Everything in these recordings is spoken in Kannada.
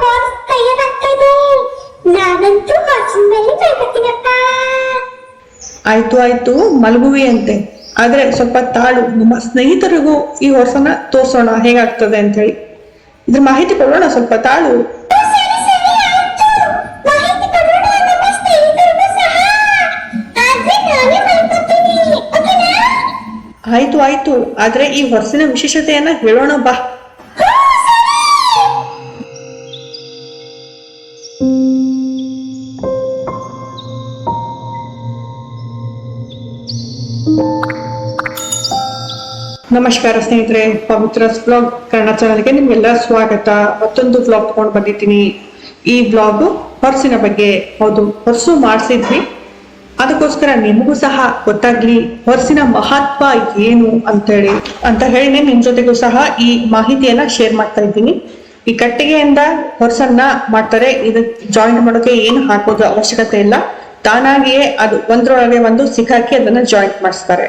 ಬಾಸ್ ನಾನಂತೂ ಹಾಸಿನ ಮೇಲೆ ಮಲ್ಕೊತೀನಪ್ಪ ಆಯ್ತು ಆಯ್ತು ಮಲಗುವಿ ಅಂತೆ ಆದ್ರೆ ಸ್ವಲ್ಪ ತಾಳು ನಮ್ಮ ಸ್ನೇಹಿತರಿಗೂ ಈ ಹೊಸನ ತೋರ್ಸೋಣ ಹೇಗಾಗ್ತದೆ ಅಂತ ಹೇಳಿ ಇದ್ರ ಮಾಹಿತಿ ಕೊಡೋಣ ಸ್ವಲ್ಪ ತಾಳು. ಆಯ್ತು ಆಯ್ತು. ಆದ್ರೆ ಈ ಹೊರಸಿನ ವಿಶೇಷತೆಯನ್ನ ಹೇಳೋಣ ಬಾ. ನಮಸ್ಕಾರ ಸ್ನೇಹಿತರೆ, ಪವಿತ್ರ ಬ್ಲಾಗ್ ಕನ್ನಡ ಚಾನಲ್ಗೆ ನಿಮ್ಗೆಲ್ಲ ಸ್ವಾಗತ. ಮತ್ತೊಂದು ಬ್ಲಾಗ್ ತಗೊಂಡು ಬಂದಿದ್ದೀನಿ. ಈ ಬ್ಲಾಗ್ ಪರ್ಸಿನ ಬಗ್ಗೆ ಹೌದು ಪರ್ಸು ಮಾಡಿಸಿದ್ವಿ. ಅದಕ್ಕೋಸ್ಕರ ನಿಮಗೂ ಸಹ ಗೊತ್ತಾಗ್ಲಿ, ಹೊರಸಿನ ಮಹತ್ವ ಏನು ಅಂತೇಳಿ. ಅಂತ ಹೇಳಿ ನಿಮ್ ಜೊತೆಗೂ ಸಹ ಈ ಮಾಹಿತಿಯನ್ನ ಶೇರ್ ಮಾಡ್ತಾ ಇದ್ದೀನಿ. ಈ ಕಟ್ಟಿಗೆಯಿಂದ ಹೊರಸನ್ನ ಮಾಡ್ತಾರೆ. ಇದು ಜಾಯಿಂಟ್ ಮಾಡೋಕೆ ಏನು ಹಾಕೋದು ಅವಶ್ಯಕತೆ ಇಲ್ಲ. ತಾನಾಗಿಯೇ ಅದು ಒಂದ್ರೊಳಗೆ ಒಂದು ಸಿಕ್ಕಾಕಿ ಅದನ್ನ ಜಾಯಿಂಟ್ ಮಾಡಿಸ್ತಾರೆ.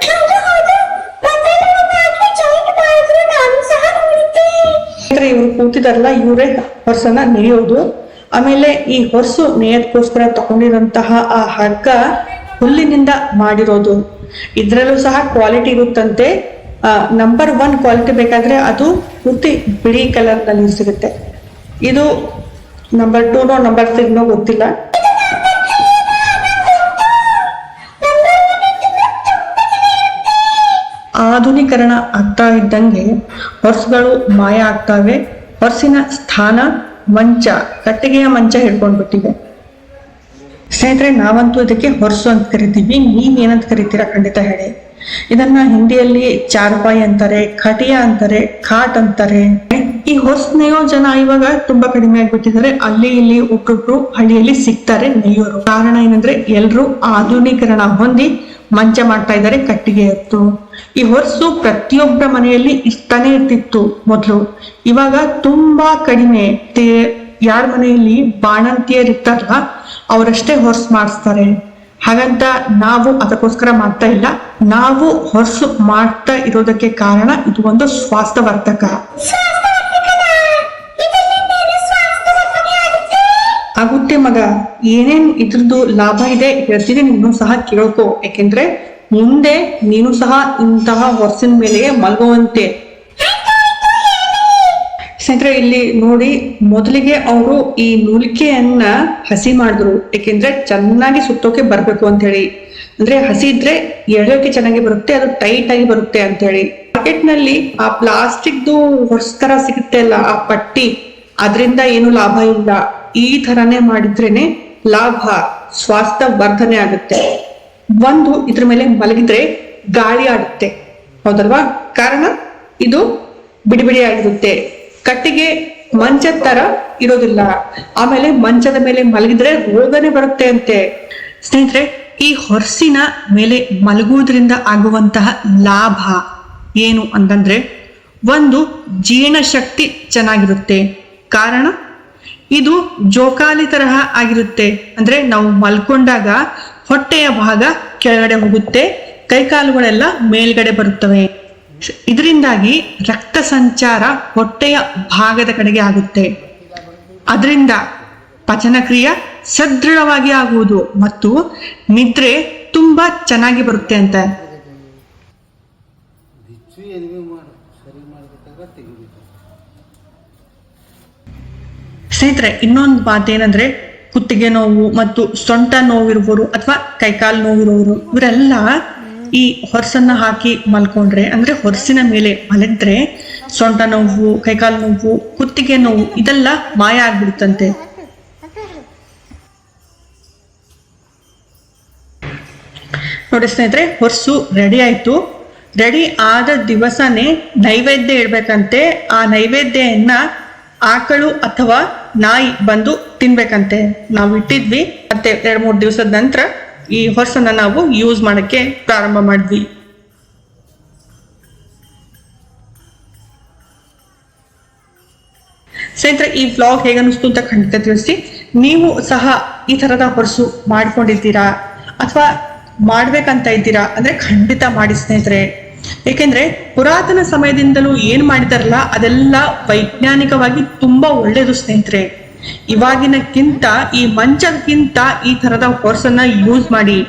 ಇವ್ರು ಕೂತಿದಾರಲ್ಲ, ಇವರೇ ಹೊರಸನ್ನ ನೇಯೋದು ಆಮೇಲೆ ಈ ಹೊರಸು ನೇಯೋದಕ್ಕೋಸ್ಕರ ತಗೊಂಡಿರಂತಹ ಆ ಹಗ್ಗ ಹುಲ್ಲಿನಿಂದ ಮಾಡಿರೋದು. ಇದ್ರಲ್ಲೂ ಸಹ ಕ್ವಾಲಿಟಿ ಇರುತ್ತಂತೆ. ನಂಬರ್ ಒನ್ ಕ್ವಾಲಿಟಿ ಬೇಕಾದ್ರೆ ಅದು ಪೂರ್ತಿ ಬಿಳಿ ಕಲರ್ನಲ್ಲಿ ಸಿಗುತ್ತೆ. ಇದು ನಂಬರ್ ಟೂನೋ ನಂಬರ್ ತ್ರೀನೋ ಗೊತ್ತಿಲ್ಲ. ಆಧುನೀಕರಣ ಆಗ್ತಾ ಇದ್ದಂಗೆ ಹೊರ್ಸ್ಗಳು ಮಾಯ ಆಗ್ತಾವೆ. ಹೊರ್ಸಿನ ಸ್ಥಾನ ಮಂಚ, ಕಟ್ಟಿಗೆಯ ಮಂಚ ಹಿಡ್ಕೊಂಡ್ಬಿಟ್ಟಿದೆ. ಸ್ನೇಹಿತರೆ, ನಾವಂತೂ ಇದಕ್ಕೆ ಹೊರಸು ಅಂತ ಕರಿತೀವಿ. ನೀವೇನಂತ ಕರಿತೀರಾ ಖಂಡಿತ ಹೇಳಿ. ಇದನ್ನ ಹಿಂದಿಯಲ್ಲಿ ಚಾರ್ಪಾಯಿ ಅಂತಾರೆ, ಖಟಿಯ ಅಂತಾರೆ, ಖಾಟ್ ಅಂತಾರೆ. ಈ ಹೊಸ ನೆಯೋ ಜನ ಇವಾಗ ತುಂಬಾ ಕಡಿಮೆ ಆಗ್ಬಿಟ್ಟಿದ್ದಾರೆ. ಅಲ್ಲಿ ಇಲ್ಲಿ ಒಬ್ಬೊಬ್ರು ಹಳ್ಳಿಯಲ್ಲಿ ಸಿಗ್ತಾರೆ ನೆಯ್ಯೋರು. ಕಾರಣ ಏನಂದ್ರೆ ಎಲ್ರು ಆಧುನೀಕರಣ ಹೊಂದಿ ಮಂಚ ಮಾಡ್ತಾ ಇದ್ದಾರೆ, ಕಟ್ಟಿಗೆ ಎತ್ತು. ಈ ಹೊರಸು ಪ್ರತಿಯೊಬ್ಬರ ಮನೆಯಲ್ಲಿ ಇರ್ತಾನೆ ಇರ್ತಿತ್ತು ಮೊದಲು. ಇವಾಗ ತುಂಬಾ ಕಡಿಮೆ. ಯಾರ ಮನೆಯಲ್ಲಿ ಬಾಣಂತಿಯರ್ ಇರ್ತಾರಲ್ಲ, ಅವರಷ್ಟೇ ಹೊರಸು ಮಾಡಿಸ್ತಾರೆ. ಹಾಗಂತ ನಾವು ಅದಕ್ಕೋಸ್ಕರ ಮಾಡ್ತಾ ಇಲ್ಲ. ನಾವು ಹೊರಸು ಮಾಡ್ತಾ ಇರೋದಕ್ಕೆ ಕಾರಣ ಇದು ಒಂದು ಸ್ವಾಸ್ಥ್ಯವರ್ಧಕ. ಮಗ ಏನೇನ್ ಇದ್ರದ್ದು ಲಾಭ ಇದೆ ಹೇಳ್ತೀನಿ ನೀನು ಸಹ ಕೇಳ್ಕೊ. ಯಾಕೆಂದ್ರೆ ಮುಂದೆ ನೀನು ಸಹ ಇಂತಹ ಹೊರಸಿನ ಮೇಲೆ ಮಲಗುವಂತೆ. ಸ್ನೇಹಿತರೆ, ಇಲ್ಲಿ ನೋಡಿ ಮೊದಲಿಗೆ ಅವರು ಈ ನೂಲಿಕೆಯನ್ನ ಹಸಿ ಮಾಡಿದ್ರು. ಯಾಕೆಂದ್ರೆ ಚೆನ್ನಾಗಿ ಸುತ್ತೋಕೆ ಬರ್ಬೇಕು ಅಂತ ಹೇಳಿ ಅಂದ್ರೆ ಹಸಿ ಇದ್ರೆ ಎಳೆಯೋಕೆ ಚೆನ್ನಾಗಿ ಬರುತ್ತೆ, ಅದು ಟೈಟ್ ಆಗಿ ಬರುತ್ತೆ ಅಂತ ಹೇಳಿ ಮಾರ್ಕೆಟ್ನಲ್ಲಿ ಆ ಪ್ಲಾಸ್ಟಿಕ್ದು ಹೊರಸ್ತರ ಸಿಗುತ್ತೆ ಅಲ್ಲ, ಆ ಪಟ್ಟಿ. ಅದರಿಂದ ಏನು ಲಾಭ ಇಲ್ಲ. ಈ ಥರನೇ ಮಾಡಿದ್ರೇನೆ ಲಾಭ ಸ್ವಾಸ್ಥ್ಯ ವರ್ಧನೆ ಆಗುತ್ತೆ. ಒಂದು ಇದ್ರ ಮೇಲೆ ಮಲಗಿದ್ರೆ ಗಾಳಿ ಆಡುತ್ತೆ. ಹೌದಲ್ವಾ? ಕಾರಣ ಇದು ಬಿಡಿ ಬಿಡಿ ಆಗಿರುತ್ತೆ ಕಟ್ಟಿಗೆ ಮಂಚದ ತರ ಇರೋದಿಲ್ಲ. ಆಮೇಲೆ ಮಂಚದ ಮೇಲೆ ಮಲಗಿದ್ರೆ ರೋಗನೆ ಬರುತ್ತೆ ಅಂತೆ. ಸ್ನೇಹಿತರೆ, ಈ ಹೊರಸಿನ ಮೇಲೆ ಮಲಗುವುದರಿಂದ ಆಗುವಂತಹ ಲಾಭ ಏನು ಅಂತಂದ್ರೆ, ಒಂದು ಜೀರ್ಣಶಕ್ತಿ ಚೆನ್ನಾಗಿರುತ್ತೆ. ಕಾರಣ ಇದು ಜೋಕಾಲಿ ತರಹ ಆಗಿರುತ್ತೆ. ಅಂದ್ರೆ ನಾವು ಮಲ್ಕೊಂಡಾಗ ಹೊಟ್ಟೆಯ ಭಾಗ ಕೆಳಗಡೆ ಹೋಗುತ್ತೆ. ಕೈಕಾಲುಗಳೆಲ್ಲ ಮೇಲ್ಗಡೆ ಬರುತ್ತವೆ. ಇದರಿಂದಾಗಿ ರಕ್ತ ಸಂಚಾರ ಹೊಟ್ಟೆಯ ಭಾಗದ ಕಡೆಗೆ ಆಗುತ್ತೆ. ಅದರಿಂದ ಪಚನಕ್ರಿಯೆ ಸದೃಢವಾಗಿ ಆಗುವುದು ಮತ್ತು ನಿದ್ರೆ ತುಂಬಾ ಚೆನ್ನಾಗಿ ಬರುತ್ತೆ ಅಂತ. ಸ್ನೇಹಿತರೆ, ಇನ್ನೊಂದು ಮಾತೇನಂದ್ರೆ ಕುತ್ತಿಗೆ ನೋವು ಮತ್ತು ಸೊಂಟ ನೋವಿರುವವರು ಅಥವಾ ಕೈಕಾಲು ನೋವಿರುವವರು, ಇವರೆಲ್ಲ ಈ ಹೊರಸನ್ನ ಹಾಕಿ ಮಲ್ಕೊಂಡ್ರೆ, ಅಂದ್ರೆ ಹೊರಸಿನ ಮೇಲೆ ಮಲಗಿದ್ರೆ ಸೊಂಟ ನೋವು, ಕೈಕಾಲು ನೋವು, ಕುತ್ತಿಗೆ ನೋವು, ಇದೆಲ್ಲ ಮಾಯ ಆಗ್ಬಿಡುತ್ತಂತೆ. ನೋಡಿ ಸ್ನೇಹಿತರೆ, ಹೊರಸು ರೆಡಿ ಆಯ್ತು. ರೆಡಿ ಆದ ದಿವಸನೇ ನೈವೇದ್ಯ ಇಡ್ಬೇಕಂತೆ. ಆ ನೈವೇದ್ಯನ್ನ ಆಕಳು ಅಥವಾ ನಾಯಿ ಬಂದು ತಿನ್ಬೇಕಂತೆ. ನಾವು ಇಟ್ಟಿದ್ವಿ. ಮತ್ತೆ ಎರಡ್ ಮೂರು ದಿವಸದ ನಂತರ ಈ ಹೊರಸನ್ನ ನಾವು ಯೂಸ್ ಮಾಡಕ್ಕೆ ಪ್ರಾರಂಭ ಮಾಡಿದ್ವಿ. ಸ್ನೇಹಿತರೆ, ಈ ವ್ಲಾಗ್ ಹೇಗನ್ನಿಸ್ತು ಅಂತ ಖಂಡಿತ ತಿಳಿಸಿ ನೀವು ಸಹ ಈ ತರದ ಹೊರಸು ಮಾಡ್ಕೊಂಡಿದ್ದೀರಾ ಅಥವಾ ಮಾಡ್ಬೇಕಂತ ಇದ್ದೀರಾ? ಅಂದ್ರೆ ಖಂಡಿತ ಮಾಡಿ ಸ್ನೇಹಿತರೆ. ಏಕೆಂದ್ರೆ ಪುರಾತನ ಸಮಯದಿಂದಲೂ ಏನ್ ಮಾಡಿದಾರಲ್ಲ, ಅದೆಲ್ಲ ವೈಜ್ಞಾನಿಕವಾಗಿ ತುಂಬಾ ಒಳ್ಳೇದು ಸ್ನೇಹಿತರೆ. ಇವಾಗಿನಕ್ಕಿಂತ, ಈ ಮಂಚಕ್ಕಿಂತ ಈ ತರದ ಹೊರ್ಸನ್ನ ಯೂಸ್ ಮಾಡಿ.